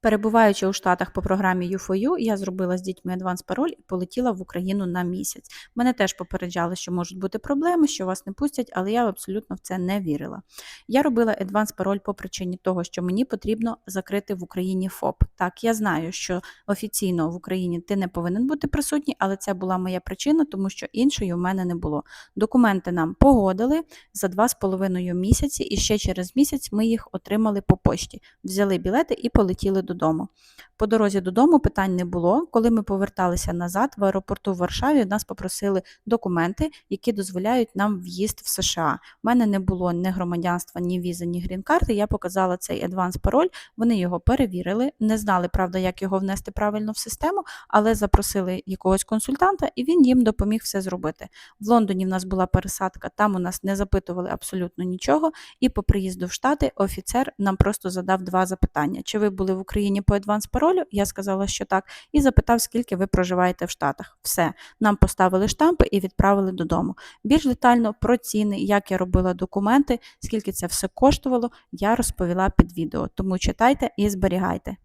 Перебуваючи у Штатах по програмі U4U, я зробила з дітьми адванс пароль і полетіла в Україну на місяць. Мене теж попереджали, що можуть бути проблеми, що вас не пустять, але я абсолютно в це не вірила. Я робила адванс пароль по причині того, що мені потрібно закрити в Україні ФОП. Так, я знаю, що офіційно в Україні ти не повинен бути присутній, але це була моя причина, тому що іншої в мене не було. Документи нам погодили за два з половиною місяці, і ще через місяць ми їх отримали по пошті. Взяли білети і полетіли додому. По дорозі додому питань не було. Коли ми поверталися назад, в аеропорту в Варшаві нас попросили документи, які дозволяють нам в'їзд в США. У мене не було ні громадянства, ні візи, ні грін-карти. Я показала цей адванс пароль. Вони його перевірили, не знали, правда, як його внести правильно в систему, але запросили якогось консультанта, і він їм допоміг все зробити. В Лондоні в нас була пересадка, там у нас не запитували абсолютно нічого. І по приїзду в Штати офіцер нам просто задав два запитання: чи ви були в Україні по адванс паролю? Я сказала, що так, і запитав, скільки ви проживаєте в Штатах. Все, нам поставили штампи і відправили додому. Більш детально про ціни, як я робила документи, скільки це все коштувало, я розповіла під відео. Тому читайте і зберігайте.